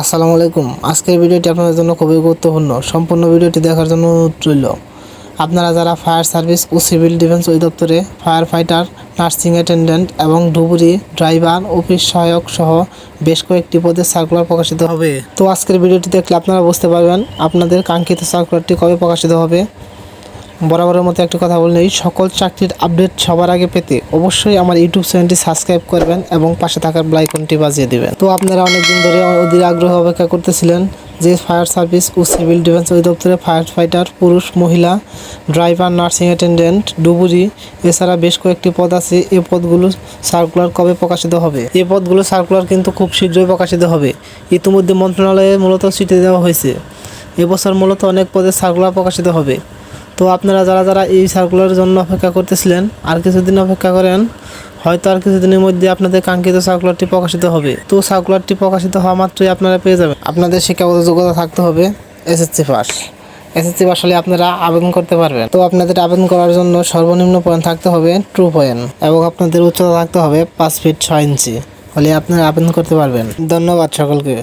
আসসালামু আলাইকুম। আজকের ভিডিওটি আপনাদের জন্য খুবই গুরুত্বপূর্ণ। সম্পূর্ণ ভিডিওটি দেখার জন্য অনুরোধ রইল। আপনারা যারা ফায়ার সার্ভিস ও সিভিল ডিফেন্স অধিদপ্তরে ফায়ার ফাইটার নার্সিং অ্যাটেন্ডেন্ট এবং ডুবুরি ড্রাইভার, অফিস সহায়ক সহ বেশ কয়েকটি পদের সার্কুলার প্রকাশিত হবে। তো আজকের ভিডিওটি দেখলে আপনারা বুঝতে পারবেন আপনাদের কাঙ্ক্ষিত সার্কুলারটি কবে প্রকাশিত হবে। বরাবরের মতো একটি কথা বললেই সকল চাকরির আপডেট সবার আগে পেতে অবশ্যই আমার ইউটিউব চ্যানেলটি সাবস্ক্রাইব করবেন এবং পাশে থাকার ব্লাইকনটি বাজিয়ে দিবেন। তো আপনারা অনেকদিন ধরে অধীর আগ্রহ অপেক্ষা করতেছিলেন যে ফায়ার সার্ভিস ও সিভিল ডিফেন্স অধিদপ্তরে ফায়ার ফাইটার পুরুষ, মহিলা ড্রাইভার নার্সিং অ্যাটেন্ডেন্ট ডুবুরি, এছাড়া বেশ কয়েকটি পদ আছে। এই পদগুলো সার্কুলার কবে প্রকাশিত হবে? এই পদগুলো সার্কুলার কিন্তু খুব শীঘ্রই প্রকাশিত হবে। ইতিমধ্যে মন্ত্রণালয়ে মূলত চিঠি দেওয়া হয়েছে। এবছর মূলত অনেক পদের সার্কুলার প্রকাশিত হবে। তো আপনারা যারা যারা এই সার্কুলারের জন্য অপেক্ষা করতেছিলেন, আর কিছুদিন অপেক্ষা করেন, হয়তো আর কিছুদিনের মধ্যে আপনাদের কাঙ্ক্ষিত সার্কুলারটি প্রকাশিত হবে। তো সার্কুলারটি প্রকাশিত হওয়া মাত্রই আপনারা পেয়ে যাবেন। আপনাদের শিক্ষাগত যোগ্যতা থাকতে হবে এসএসসি পাস এসএসসি পাস হলে আপনারা আবেদন করতে পারবেন। তো আপনাদের আবেদন করার জন্য সর্বনিম্ন পয়েন্ট থাকতে হবে ট্রু পয়েন্ট এবং আপনাদের উচ্চতা থাকতে হবে পাঁচ ফিট ছয় ইঞ্চি হলে আপনারা আবেদন করতে পারবেন। ধন্যবাদ সকলকে।